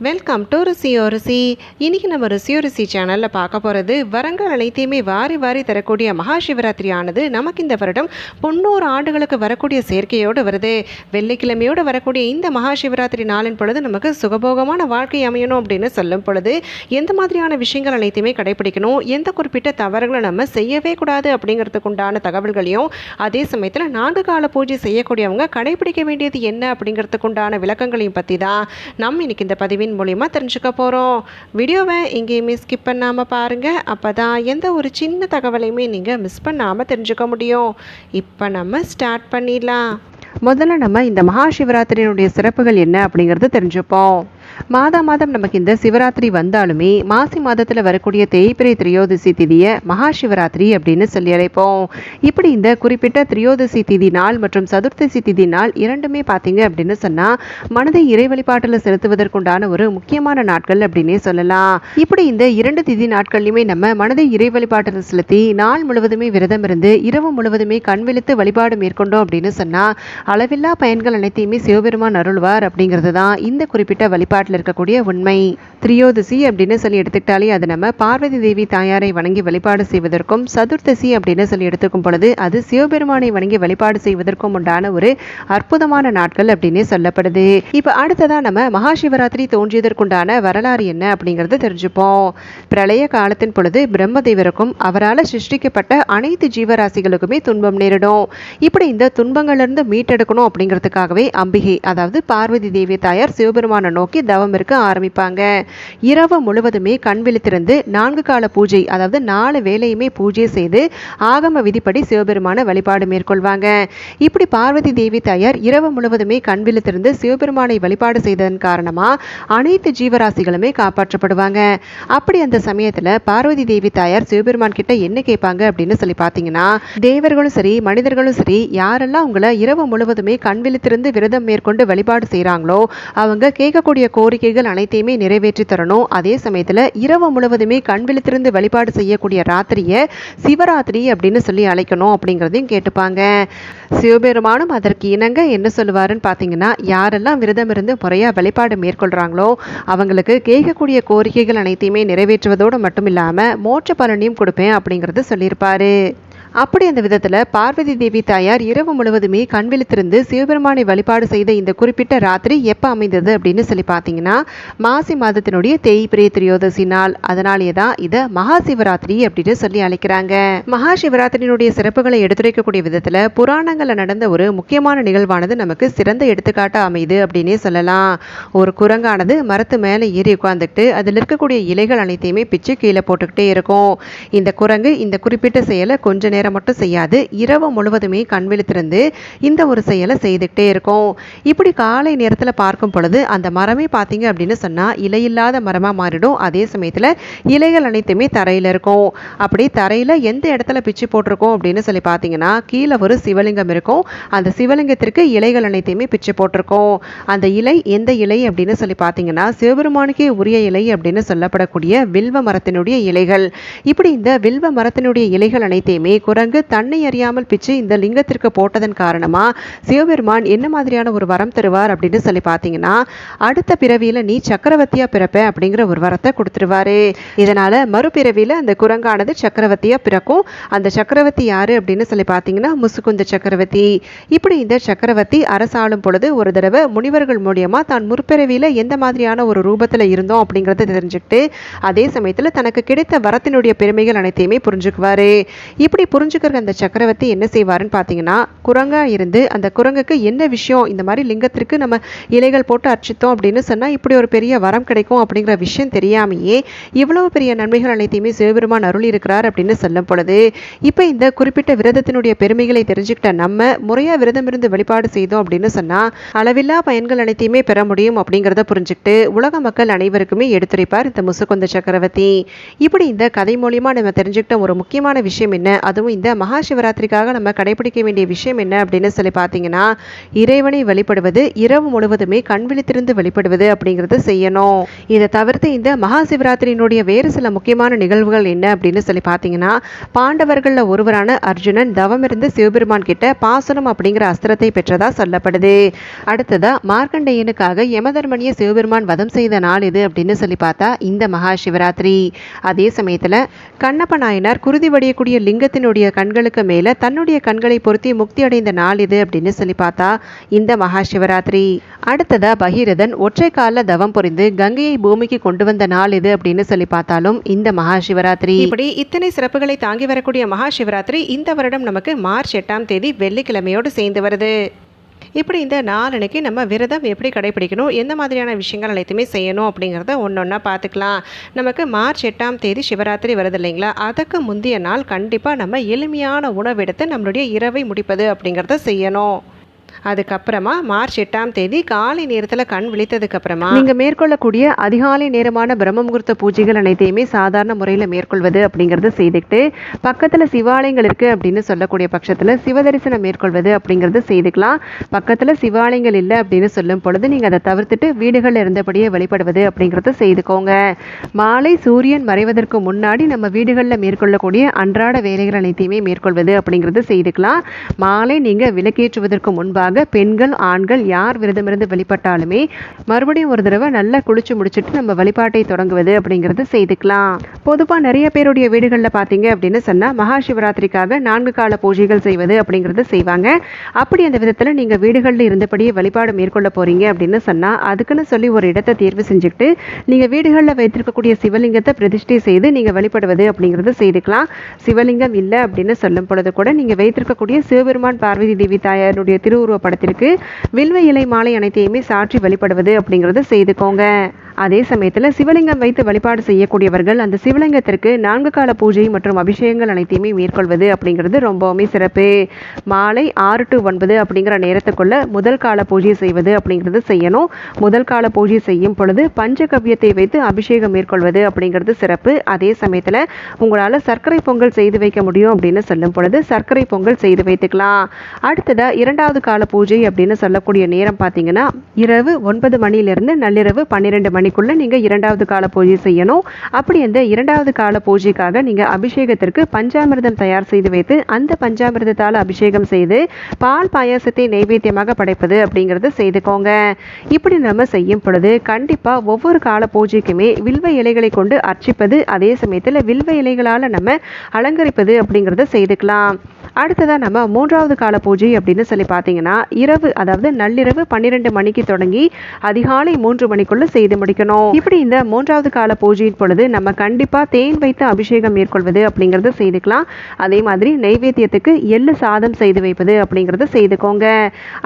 Welcome to ருசியோ ருசி இன்றைக்கி நம்ம ருசியோ ருசி சேனலில் பார்க்க போகிறது வரங்கள் அனைத்தையுமே வாரி வாரி தரக்கூடிய மகா சிவராத்திரி ஆனது நமக்கு இந்த வருடம் பொண்ணூறு ஆண்டுகளுக்கு வரக்கூடிய சேர்க்கையோடு வருது. வெள்ளிக்கிழமையோடு வரக்கூடிய இந்த மகா சிவராத்திரி நாளின் பொழுது நமக்கு சுகபோகமான வாழ்க்கை அமையணும் அப்படின்னு சொல்லும் பொழுது எந்த மாதிரியான விஷயங்கள் அனைத்தையுமே கடைபிடிக்கணும் எந்த குறிப்பிட்ட தவறுகளை நம்ம செய்யவே கூடாது அப்படிங்கிறதுக்கு உண்டான தகவல்களையும் அதே சமயத்தில் நான்கு கால பூஜை செய்யக்கூடியவங்க கடைபிடிக்க வேண்டியது என்ன அப்படிங்கிறதுக்கு உண்டான விளக்கங்களையும் பற்றி தான் நம்ம இன்னைக்கு இந்த பதிவின் மூலிமா தெரிஞ்சுக்க போகிறோம் வீடியோவை எங்கேயுமே ஸ்கிப் பண்ணாமல் பாருங்கள் அப்போ தான் எந்த ஒரு சின்ன தகவலையுமே நீங்கள் மிஸ் பண்ணாமல் தெரிஞ்சுக்க முடியும். இப்போ நம்ம ஸ்டார்ட் பண்ணிடலாம். முதல்ல நம்ம இந்த மகா சிவராத்திரியினுடைய சிறப்புகள் என்ன அப்படிங்கிறது தெரிஞ்சுப்போம். மாதா மாதம் நமக்கு இந்த சிவராத்திரி வந்தாலுமே மாசி மாதத்தில் வரக்கூடிய தேய்பிரை திரியோதசி திதியை மகா சிவராத்திரி அப்படின்னு சொல்லி அழைப்போம். இப்படி இந்த குறிப்பிட்ட திரியோதசி திதி நாள் மற்றும் சதுர்த்தசி திதி நாள் இரண்டுமே பார்த்தீங்க அப்படின்னு சொன்னால் மனதை இறை வழிபாட்டில் செலுத்துவதற்குண்டான ஒரு முக்கியமான நாட்கள் அப்படின்னே சொல்லலாம். இப்படி இந்த இரண்டு திதி நாட்கள்லையுமே நம்ம மனதை இறை வழிபாட்டில் செலுத்தி நாள் முழுவதுமே விரதம் இருந்து இரவு முழுவதுமே கண் விழித்து வழிபாடு மேற்கொண்டோம் அப்படின்னு சொன்னால் அளவில்லா பயன்கள் அனைத்தையுமே சிவபெருமான் அருள்வார் அப்படிங்கிறது தான் இந்த குறிப்பிட்ட வழிபாடு வழிபாட்டில் இருக்கக்கூடிய உண்மை திரியோதசி அப்படின்னு சொல்லி எடுத்துக்கிட்டாலே அது நம்ம பார்வதி தேவி தாயாரை வணங்கி வழிபாடு செய்வதற்கும் சதுர்த்தசி அப்படின்னு சொல்லி எடுத்துக்கும் பொழுது அது சிவபெருமானை வணங்கி வழிபாடு செய்வதற்கும் உண்டான ஒரு அற்புதமான நாட்கள் அப்படின்னு சொல்லப்படுது. இப்போ அடுத்ததா நம்ம மகாசிவராத்திரி தோன்றியதற்குண்டான வரலாறு என்ன அப்படிங்கறத தெரிஞ்சுப்போம். பிரளய காலத்தின் பொழுது பிரம்மதேவருக்கும் அவரால் சிருஷ்டிக்கப்பட்ட அனைத்து ஜீவராசிகளுக்குமே துன்பம் நேரிடும். இப்படி இந்த துன்பங்கள்லேருந்து மீட்டெடுக்கணும் அப்படிங்கிறதுக்காகவே அம்பிகை அதாவது பார்வதி தேவி தாயார் சிவபெருமானை நோக்கி தவம் இருக்க ஆரம்பிப்பாங்க. இரவு முழுவதுமே கண் விழித்திருந்து நான்கு கால பூஜை அதாவது நாலு வேலையுமே பூஜை செய்து ஆகம விதிப்படி சிவபெருமான வழிபாடு மேற்கொள்வாங்க. இப்படி பார்வதி தேவி தாயார் இரவு முழுவதுமே கண் விழித்திருந்து சிவபெருமானை வழிபாடு செய்ததன் காரணமா அனைத்து ஜீவராசிகளுமே காப்பாற்றப்படுவாங்க. அப்படி அந்த சமயத்துல பார்வதி தேவி தாயார் சிவபெருமான் கிட்ட என்ன கேட்பாங்க அப்படின்னு சொல்லி பார்த்தீங்கன்னா தேவர்களும் சரி மனிதர்களும் சரி யாரெல்லாம் உங்களை இரவு முழுவதுமே கண் விழித்திருந்து விரதம் மேற்கொண்டு வழிபாடு செய்கிறாங்களோ அவங்க கேட்கக்கூடிய கோரிக்கைகள் அனைத்தையுமே நிறைவேற்றி தரணும். அதே சமயத்தில் இரவு முழுவதுமே கண் விழித்திருந்து வழிபாடு செய்யக்கூடிய ராத்திரியை சிவராத்திரி அப்படின்னு சொல்லி அழைக்கணும் அப்படிங்கிறதையும் கேட்டுப்பாங்க. சிவபெருமானும் அதற்கு இணங்க என்ன சொல்லுவாருன்னு பார்த்தீங்கன்னா யாரெல்லாம் விரதம் இருந்து முறையாக வழிபாடு மேற்கொள்கிறாங்களோ அவங்களுக்கு கேட்கக்கூடிய கோரிக்கைகள் அனைத்தையுமே நிறைவேற்றுவதோடு மட்டும் இல்லாமல் மோட்ச பலனையும் கொடுப்பேன் அப்படிங்கிறது சொல்லியிருப்பாரு. அப்படி அந்த விதத்தில் பார்வதி தேவி தாயார் இரவு முழுவதுமே கண் விழித்திருந்து சிவபெருமானை வழிபாடு செய்த இந்த குறிப்பிட்ட ராத்திரி எப்போ அமைந்தது அப்படின்னு சொல்லி பார்த்தீங்கன்னா மாசி மாதத்தினுடைய தேய்பிரிய திரியோதசி நாள். அதனாலேயே தான் இதை மகா சிவராத்திரி அப்படின்னு சொல்லி அழைக்கிறாங்க. மகா சிவராத்திரியினுடைய சிறப்புகளை எடுத்துரைக்கக்கூடிய விதத்தில் புராணங்களில் நடந்த ஒரு முக்கியமான நிகழ்வானது நமக்கு சிறந்த எடுத்துக்காட்டாக அமையுது அப்படின்னே சொல்லலாம். ஒரு குரங்கானது மரத்து மேலே ஏறி உட்காந்துக்கிட்டு அதில் இருக்கக்கூடிய இலைகள் அனைத்தையுமே பிச்சு கீழே போட்டுக்கிட்டே இருக்கும். இந்த குரங்கு இந்த குறிப்பிட்ட செயலை கொஞ்ச நேரம் நேரம் மட்டும் செய்யாது. இரவு முழுவதுமே கண் விழித்திருந்து இந்த ஒரு செயலை செய்துக்கிட்டே இருக்கும். இப்படி காலை நேரத்தில் பார்க்கும் பொழுது அந்த மரமே பார்த்தீங்க அப்படின்னு சொன்னால் இலையில்லாத மரமாக மாறிடும். அதே சமயத்தில் இலைகள் அனைத்துமே தரையில் இருக்கும். அப்படி தரையில் எந்த இடத்துல பிச்சு போட்டிருக்கோம் அப்படின்னு சொல்லி பார்த்தீங்கன்னா கீழே ஒரு சிவலிங்கம் இருக்கும். அந்த சிவலிங்கத்திற்கு இலைகள் அனைத்தையுமே பிச்சு போட்டிருக்கோம். அந்த இலை எந்த இலை அப்படின்னு சொல்லி பார்த்தீங்கன்னா சிவபெருமானுக்கே உரிய இலை அப்படின்னு சொல்லப்படக்கூடிய வில்வ மரத்தினுடைய இலைகள். இப்படி இந்த வில்வ மரத்தினுடைய இலைகள் அனைத்தையுமே குரங்கு தன்னை அறியாமல் பிச்சு இந்த லிங்கத்திற்கு போட்டதன் காரணமா? சிவபெருமான் என்ன மாதிரியான ஒரு வரம் தருவார் அப்படின்னு சொல்லி பார்த்தீங்கன்னா அடுத்த பிறவியில நீ சக்கரவர்த்தியா பிறப்ப அப்படிங்கிற ஒரு வரத்தை கொடுத்துருவாரு. இதனால மறுபிறவியில அந்த குரங்கானது சக்கரவர்த்தியாக பிறக்கும். அந்த சக்கரவர்த்தி யார் அப்படின்னு சொல்லி பார்த்தீங்கன்னா முசுகுந்த சக்கரவர்த்தி. இப்படி இந்த சக்கரவர்த்தி அரசாளும் பொழுது ஒரு தடவை முனிவர்கள் மூலியமா தான் முற்பிறவியில் எந்த மாதிரியான ஒரு ரூபத்துல இருந்தோம் அப்படிங்கறத தெரிஞ்சுக்கிட்டு அதே சமயத்துல தனக்கு கிடைத்த வரத்தினுடைய பெருமைகள் அனைத்தையுமே புரிஞ்சுக்குவாரு. இப்படி புரிஞ்சுக்கிற அந்த சக்கரவர்த்தி என்ன செய்வாருன்னு பார்த்தீங்கன்னா குரங்கா இருந்து அந்த குரங்குக்கு என்ன விஷயம் இந்த மாதிரி லிங்கத்திற்கு நம்ம இலைகள் போட்டு அர்ச்சித்தோம் அப்படின்னு சொன்னால் இப்படி ஒரு பெரிய வரம் கிடைக்கும் அப்படிங்கிற விஷயம் தெரியாமையே இவ்வளவு பெரிய நன்மைகள் அனைத்தையுமே சிவபெருமான் அருள் இருக்கிறார் அப்படின்னு சொல்லும் பொழுது இப்போ இந்த குறிப்பிட்ட விரதத்தினுடைய பெருமைகளை தெரிஞ்சுக்கிட்ட நம்ம முறையாக விரதம் இருந்து வெளிப்பாடு செய்தோம் அப்படின்னு சொன்னால் அளவில்லா பயன்கள் அனைத்தையுமே பெற முடியும் அப்படிங்கிறத புரிஞ்சுக்கிட்டு உலக மக்கள் அனைவருக்குமே எடுத்துரைப்பார் இந்த முசுகுந்த சக்கரவர்த்தி. இப்படி இந்த கதை மூலியமாக நம்ம தெரிஞ்சுக்கிட்ட ஒரு முக்கியமான விஷயம் என்ன? அதுவும் இந்த மகா சிவராத்திரிக்காக நம்ம கடைபிடிக்க வேண்டிய விஷயம் என்ன அப்படின்னு சொல்லி பார்த்தீங்கன்னா இறைவனை வழிபடுவது இரவு முழுவதுமே கண் விழித்திருந்து வழிபடுவது அப்படிங்கிறத செய்யணும். இதை தவிர்த்து இந்த மகா சிவராத்திரியினுடைய வேறு சில முக்கியமான நிகழ்வுகள் என்ன அப்படின்னு சொல்லி பார்த்தீங்கன்னா பாண்டவர்களில் ஒருவரான அர்ஜுனன் தவம் இருந்து சிவபெருமான் கிட்ட பாசனம் அப்படிங்கிற அஸ்திரத்தை பெற்றதா சொல்லப்படுது. அடுத்ததா மார்க்கண்டேயனுக்காக யமதர்மனிய சிவபெருமான் வதம் செய்த நாள் இது அப்படின்னு சொல்லி பார்த்தா இந்த மகா சிவராத்திரி அதே சமயத்தில் கண்ணப்ப நாயனார் குருதி வடியக்கூடிய லிங்கத்தினுடைய கண்களுக்கு மேலே தன்னுடைய கண்களை பொருத்தி முக்தி அடைந்த நாள் இது அப்படின்னு சொல்லி பார்த்தா இந்த மகா சிவராத்திரி. அடுத்ததா பகீரதன் ஒற்றை காலில் தவம் புரிந்து கங்கையை பூமிக்கு கொண்டு வந்த நாள் இது அப்படின்னு சொல்லி பார்த்தாலும் இந்த மகா சிவராத்திரி. இப்படி இத்தனை சிறப்புகளை தாங்கி வரக்கூடிய மகா சிவராத்திரி இந்த வருடம் நமக்கு மார்ச் எட்டாம் தேதி வெள்ளிக்கிழமையோடு சேர்ந்து வருது. இப்படி இந்த நாளன்னைக்கு நம்ம விரதம் எப்படி கடைபிடிக்கணும்? எந்த மாதிரியான விஷயங்கள் அனைத்துமே செய்யணும் அப்படிங்கிறத ஒன்று ஒன்றா பார்த்துக்கலாம். நமக்கு மார்ச் எட்டாம் தேதி சிவராத்திரி வருது இல்லைங்களா? அதுக்கு முந்தைய நாள் கண்டிப்பாக நம்ம எளிமையான உணவெடுத்து நம்மளுடைய இரவை முடிப்பது அப்படிங்கிறத செய்யணும். அதுக்கப்புறமா மார்ச் எட்டாம் தேதி காலை நேரத்தில் கண் விழித்ததுக்கு அப்புறமா நீங்கள் மேற்கொள்ளக்கூடிய அதிகாலை நேரமான பிரம்ம முகூர்த்த பூஜைகள் அனைத்தையுமே சாதாரண முறையில் மேற்கொள்வது அப்படிங்கிறத செய்துக்கிட்டு பக்கத்தில் சிவாலயங்கள் இருக்குது அப்படின்னு சொல்லக்கூடிய பட்சத்தில் சிவதரிசனம் மேற்கொள்வது அப்படிங்கிறது செய்துக்கலாம். பக்கத்தில் சிவாலயங்கள் இல்லை அப்படின்னு சொல்லும் பொழுது நீங்கள் அதை தவிர்த்துட்டு வீடுகளில் இருந்தபடியே வழிபடுவது அப்படிங்கிறத செய்துக்கோங்க. மாலை சூரியன் மறைவதற்கு முன்னாடி நம்ம வீடுகளில் மேற்கொள்ளக்கூடிய அன்றாட வேலைகள் அனைத்தையுமே மேற்கொள்வது அப்படிங்கிறது செய்துக்கலாம். மாலை நீங்கள் விளக்கேற்றுவதற்கு முன்பாக பெண்கள் ஆண்கள் யார் விரதமிருந்து வெளிப்பட்டாலுமே மறுபடியும் ஒரு தடவை நல்லா குளிச்சு முடிச்சுட்டு நம்ம வழிபாட்டை தொடங்குவது அப்படிங்கிறது செய்துக்கலாம். பொதுவாக நிறைய பேருடைய வீடுகளில் பார்த்தீங்க அப்படின்னு சொன்னால் மகா சிவராத்திரிக்காக நான்கு கால பூஜைகள் செய்வது அப்படிங்கிறது செய்வாங்க. அப்படி அந்த விதத்தில் நீங்கள் வீடுகளில் இருந்தபடியே வழிபாடு மேற்கொள்ள போகிறீங்க அப்படின்னு சொன்னால் அதுக்குன்னு சொல்லி ஒரு இடத்தை தேர்வு செஞ்சுக்கிட்டு நீங்கள் வீடுகளில் வைத்திருக்கக்கூடிய சிவலிங்கத்தை பிரதிஷ்டை செய்து நீங்கள் வழிபடுவது அப்படிங்கிறது செய்துக்கலாம். சிவலிங்கம் இல்லை அப்படின்னு சொல்லும் பொழுது கூட நீங்கள் வைத்திருக்கக்கூடிய சிவபெருமான் பார்வதி தேவி தாயாருடைய திருவுருவ படத்திற்கு வில்வ இலை மாலை அனைத்தையுமே சாற்றி வழிபடுவது அப்படிங்கிறது செய்துக்கோங்க. அதே சமயத்தில் சிவலிங்கம் வைத்து வழிபாடு செய்யக்கூடியவர்கள் அந்த சிவலிங்கத்திற்கு நான்கு கால பூஜை மற்றும் அபிஷேகங்கள் அனைத்தையுமே மேற்கொள்வது அப்படிங்கிறது ரொம்பவுமே சிறப்பு. மாலை ஆறு டு ஒன்பது அப்படிங்கிற நேரத்துக்குள்ள முதல் கால பூஜை செய்வது அப்படிங்கிறது செய்யணும். முதல் கால பூஜை செய்யும் பொழுது பஞ்சகவ்யத்தை வைத்து அபிஷேகம் மேற்கொள்வது அப்படிங்கிறது சிறப்பு. அதே சமயத்தில் உங்களால் சர்க்கரை பொங்கல் செய்து வைக்க முடியும் அப்படின்னு சொல்லும் பொழுது சர்க்கரை பொங்கல் செய்து வைத்துக்கலாம். அடுத்ததாக இரண்டாவது கால பூஜை அப்படின்னு சொல்லக்கூடிய நேரம் பார்த்தீங்கன்னா இரவு ஒன்பது மணியிலிருந்து நள்ளிரவு பன்னிரெண்டு மணிக்குள்ளே நீங்கள் இரண்டாவது கால பூஜை செய்யணும். அப்படி அந்த இரண்டாவது கால பூஜைக்காக நீங்கள் அபிஷேகத்திற்கு பஞ்சாமிர்தம் தயார் செய்து வைத்து அந்த பஞ்சாமிர்தத்தால் அபிஷேகம் செய்து பால் பாயாசத்தை நைவேத்தியமாக படைப்பது அப்படிங்கிறது செய்துக்கோங்க. இப்படி நம்ம செய்யும் பொழுது கண்டிப்பாக ஒவ்வொரு கால பூஜைக்குமே வில்வ இலைகளை கொண்டு அர்ச்சிப்பது அதே சமயத்தில் வில்வ இலைகளால் நம்ம அலங்கரிப்பது அப்படிங்கிறத செய்துக்கலாம். அடுத்ததாக நம்ம மூன்றாவது கால பூஜை அப்படின்னு சொல்லி பார்த்தீங்கன்னா இரவு அதாவது நள்ளிரவு பன்னிரெண்டு மணிக்கு தொடங்கி அதிகாலை மூன்று மணிக்குள்ள செய்து முடிக்கணும். இப்படி இந்த மூன்றாவது கால பூஜையின் பொழுது நம்ம கண்டிப்பாக தேன் வைத்து அபிஷேகம் மேற்கொள்வது அப்படிங்கிறத செய்துக்கலாம். அதே மாதிரி நைவேத்தியத்துக்கு எள்ளு சாதம் செய்து வைப்பது அப்படிங்கிறத செய்துக்கோங்க.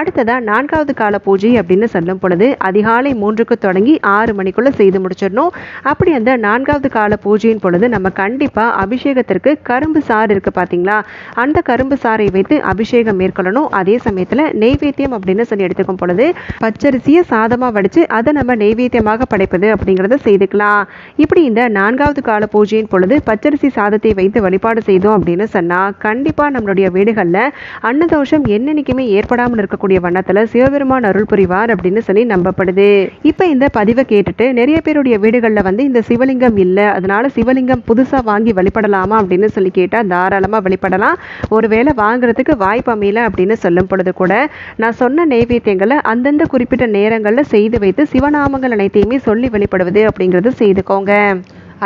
அடுத்ததாக நான்காவது கால பூஜை அப்படின்னு சொல்லும் பொழுது அதிகாலை மூன்றுக்கு தொடங்கி ஆறு மணிக்குள்ள செய்து முடிச்சிடணும். அப்படி அந்த நான்காவது கால பூஜையின் பொழுது நம்ம கண்டிப்பாக அபிஷேகத்திற்கு கரும்பு சாறு இருக்குது பார்த்தீங்களா அந்த கரும்பு சாறை வைத்து அபிஷேகம் மேற்கொள்ளணும். அதே சமயத்தில் நெய்வேத்தியம் அப்படின்னு சொல்லி எடுத்துக்கும் பொழுது பச்சரிசியை சாதமாக வடித்து அதை நம்ம நெய்வேத்தியமாக படைப்பது அப்படிங்கிறத செய்துக்கலாம். இப்படி இந்த நான்காவது கால பூஜையின் பொழுது பச்சரிசி சாதத்தை வைத்து வழிபாடு செய்தோம் அப்படின்னு சொன்னால் கண்டிப்பாக நம்மளுடைய வீடுகளில் அன்னதோஷம் என்னென்னைக்குமே ஏற்படாமல் இருக்கக்கூடிய வண்ணத்தில் சிவபெருமான் அருள் புரிவார் அப்படின்னு சொல்லி நம்பப்படுது. இப்போ இந்த பதிவை கேட்டுட்டு நிறைய பேருடைய வீடுகளில் வந்து இந்த சிவலிங்கம் இல்லை அதனால சிவலிங்கம் புதுசாக வாங்கி வழிபடலாமா அப்படின்னு சொல்லி கேட்டால் தாராளமாக வழிபடலாம். ஒருவேளை வாங்குறதுக்கு வாய்ப்பு அமையல அப்படின்னு சொல்லும் பொழுது கூட நான் சொன்ன நைவேத்தியங்களை அந்தந்த குறிப்பிட்ட நேரங்களில் செய்து வைத்து சிவநாமங்கள் அனைத்தையுமே சொல்லி வெளிப்படுவது அப்படிங்கிறது செய்துக்கோங்க.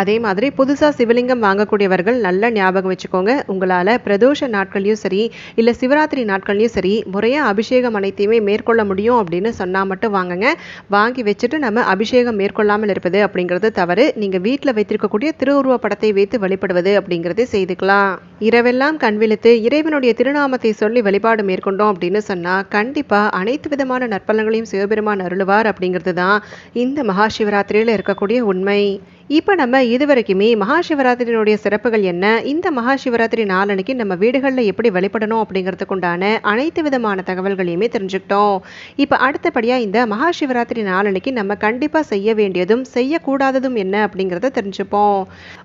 அதே மாதிரி புதுசாக சிவலிங்கம் வாங்கக்கூடியவர்கள் நல்ல ஞாபகம் வச்சுக்கோங்க. உங்களால் பிரதோஷ நாட்கள்லையும் சரி இல்லை சிவராத்திரி நாட்கள்லையும் சரி முறையாக அபிஷேகம் அனைத்தையுமே மேற்கொள்ள முடியும் அப்படின்னு சொன்னால் மட்டும் வாங்குங்க. வாங்கி வச்சுட்டு நம்ம அபிஷேகம் மேற்கொள்ளாமல் இருப்பது அப்படிங்கிறது தவறு. நீங்கள் வீட்டில் வைத்திருக்கக்கூடிய திருவுருவ படத்தை வைத்து வழிபடுவது அப்படிங்கிறது செய்துக்கலாம். இரவெல்லாம் கண்விழித்து இறைவனுடைய திருநாமத்தை சொல்லி வழிபாடு மேற்கொண்டோம் அப்படின்னு சொன்னால் கண்டிப்பாக அனைத்து விதமான நற்பலங்களையும் சிவபெருமான் அருளுவார் அப்படிங்கிறது தான் இந்த மகாசிவராத்திரியில் இருக்கக்கூடிய உண்மை. இப்போ நம்ம இதுவரைக்குமே வரைக்குமே சிவராத்திரியினுடைய சிறப்புகள் என்ன? இந்த மகாசிவராத்திரி நாளனைக்கு நம்ம வீடுகளில் எப்படி வழிபடணும் அப்படிங்கிறதுக்குண்டான அனைத்து விதமான தகவல்களையுமே தெரிஞ்சுக்கிட்டோம். இப்போ அடுத்தபடியாக இந்த மகாசிவராத்திரி நாளனைக்கு நாளன்னைக்கு நம்ம கண்டிப்பாக செய்ய வேண்டியதும் செய்யக்கூடாததும் என்ன அப்படிங்கிறத தெரிஞ்சுப்போம்.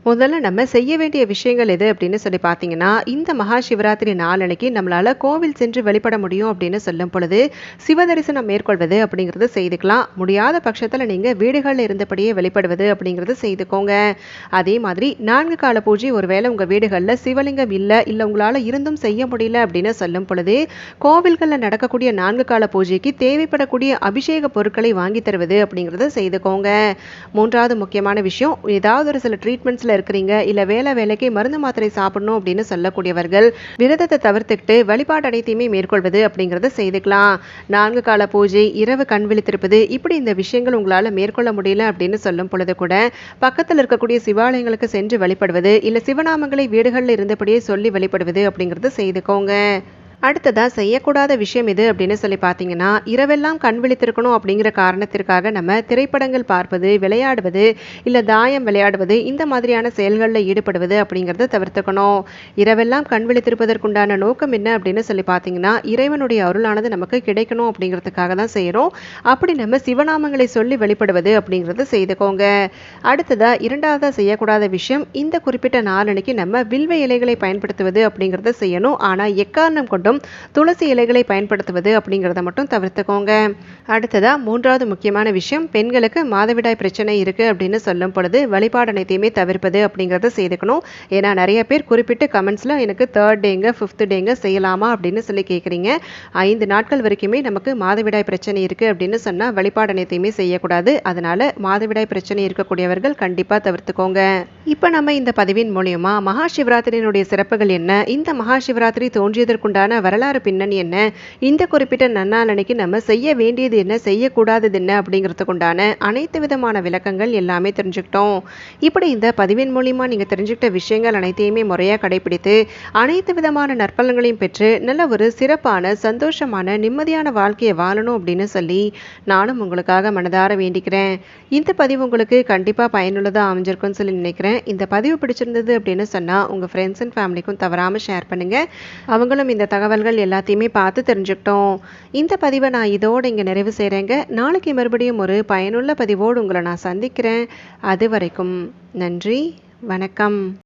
முதல்ல நம்ம செய்ய வேண்டிய விஷயங்கள் எது அப்படின்னு சொல்லி பார்த்தீங்கன்னா இந்த மகாசிவராத்திரி நாளனைக்கு நாளன்னைக்கு நம்மளால் கோவில் சென்று வழிபட முடியும் அப்படின்னு சொல்லும் பொழுது சிவதரிசனம் மேற்கொள்வது அப்படிங்கிறது செய்துக்கலாம். முடியாத பட்சத்தில் நீங்கள் வீடுகளில் இருந்தபடியே வெளிப்படுவது அப்படிங்கிறது செய்துக்கோங்க. அதே மாதிரி நான்கு கால பூஜை ஒருவேளை உங்கள் வீடுகளில் சிவலிங்கம் இல்லை இல்லை உங்களால் இருந்தும் செய்ய முடியல அப்படின்னு சொல்லும் பொழுது கோவில்களில் நடக்கக்கூடிய நான்கு கால பூஜைக்கு தேவைப்படக்கூடிய அபிஷேக பொருட்களை வாங்கி தருவது அப்படிங்கிறத செய்துக்கோங்க. மூன்றாவது முக்கியமான விஷயம் ஏதாவது ஒரு சில ட்ரீட்மெண்ட்ஸில் இருக்கிறீங்க இல்லை வேலை வேலைக்கு மருந்து மாத்திரை சாப்பிடணும் அப்படின்னு சொல்லக்கூடியவர்கள் விரதத்தை தவிர்த்துக்கிட்டு வழிபாடு அனைத்தையுமே மேற்கொள்வது அப்படிங்கிறத செய்துக்கலாம். நான்கு கால பூஜை இரவு கண் விழித்திருப்பது இப்படி இந்த விஷயங்கள் உங்களால் மேற்கொள்ள முடியல அப்படின்னு சொல்லும் பொழுது கூட பக்கத்தில் இருக்கக்கூடிய சிவாலயங்களுக்கு சென்று வழிபடுவது இல்லை சிவநாமங்களை வீடுகளில் இருந்தபடியே சொல்லி வழிபடுவது அப்படிங்கிறது செய்துக்கோங்க. அடுத்ததாக செய்யக்கூடாத விஷயம் இது அப்படின்னு சொல்லி பார்த்தீங்கன்னா இரவெல்லாம் கண் விழித்திருக்கணும் அப்படிங்கிற காரணத்திற்காக நம்ம திரைப்படங்கள் பார்ப்பது விளையாடுவது இல்லை தாயம் விளையாடுவது இந்த மாதிரியான செயல்களில் ஈடுபடுவது அப்படிங்கிறத தவிர்த்துக்கணும். இரவெல்லாம் கண் விழித்திருப்பதற்குண்டான நோக்கம் என்ன அப்படின்னு சொல்லி பார்த்தீங்கன்னா இறைவனுடைய அருளானது நமக்கு கிடைக்கணும் அப்படிங்கிறதுக்காக தான் செய்கிறோம் அப்படி நம்ம சிவநாமங்களை சொல்லி வெளிப்படுவது அப்படிங்கிறத செய்துக்கோங்க. அடுத்ததாக இரண்டாவதாக செய்யக்கூடாத விஷயம் இந்த குறிப்பிட்ட நாளனைக்கு நம்ம வில்வ இலைகளை பயன்படுத்துவது அப்படிங்கிறத செய்யணும். ஆனால் எக்காரணம் கொண்டும் துளசி இலைகளை பயன்படுத்துவது அப்படிங்கிறத மட்டும் தவிர்த்துக்கோங்க. அடுத்ததா மூன்றாவது முக்கியமான விஷயம் பெண்களுக்கு மாதவிடாய் பிரச்சனை இருக்கு அப்படின்னு சொல்லும் பொழுது வழிபாடு அனைத்தையுமே தவிர்ப்பது அப்படிங்கிறத செய்துக்கணும். ஏன்னா நிறைய பேர் குறிப்பிட்டு கமெண்ட்ஸில் எனக்கு தேர்ட் டேங்க ஃபிஃப்த் டேங்க செய்யலாமா அப்படின்னு சொல்லி கேட்குறீங்க ஐந்து நாட்கள் வரைக்குமே நமக்கு மாதவிடாய் பிரச்சனை இருக்கு அப்படின்னு சொன்னால் வழிபாடு அனைத்தையுமே செய்யக்கூடாது. அதனால மாதவிடாய் பிரச்சனை இருக்கக்கூடியவர்கள் கண்டிப்பாக தவிர்த்துக்கோங்க. இப்போ நம்ம இந்த பதிவின் மூலியமா மகா சிவராத்திரியினுடைய சிறப்புகள் என்ன? இந்த மகா சிவராத்திரி தோன்றியதற்குண்டான வரலாறு பின்னணி என்ன? இந்த குறிப்பிட்ட நன்னாளனைக்கு நம்ம செய்ய வேண்டியது என்ன? செய்யக்கூடாதது என்ன? அப்படிங்கிறதுக்குண்டான அனைத்து விதமான விளக்கங்கள் எல்லாமே தெரிஞ்சுக்கிட்டோம். இப்படி இந்த பதிவின் மூலியமா நீங்கள் தெரிஞ்சுக்கிட்ட விஷயங்கள் அனைத்தையுமே முறையாக கடைபிடித்து அனைத்து விதமான நற்பலன்களையும் பெற்று நல்ல ஒரு சிறப்பான சந்தோஷமான நிம்மதியான வாழ்க்கையை வாழணும் அப்படின்னு சொல்லி நானும் உங்களுக்காக மனதார வேண்டிக்கிறேன். இந்த பதிவு உங்களுக்கு கண்டிப்பாக பயனுள்ளதாக அமைஞ்சிருக்கும்னு சொல்லி நினைக்கிறேன். இந்த பதிவு பிடிச்சிருந்தது அப்படின்னு சொன்னால் உங்கள் ஃப்ரெண்ட்ஸ் அண்ட் ஃபேமிலிக்கும் தவறாமல் ஷேர் பண்ணுங்கள் அவங்களும் இந்த தகவல் தகவல்கள் எல்லாத்தையுமே பார்த்து தெரிஞ்சுக்கிட்டோம். இந்த பதிவை நான் இதோடு இங்கே நிறைவு செய்கிறேங்க நாளைக்கு மறுபடியும் ஒரு பயனுள்ள பதிவோடு உங்களை நான் சந்திக்கிறேன். அது வரைக்கும் நன்றி வணக்கம்.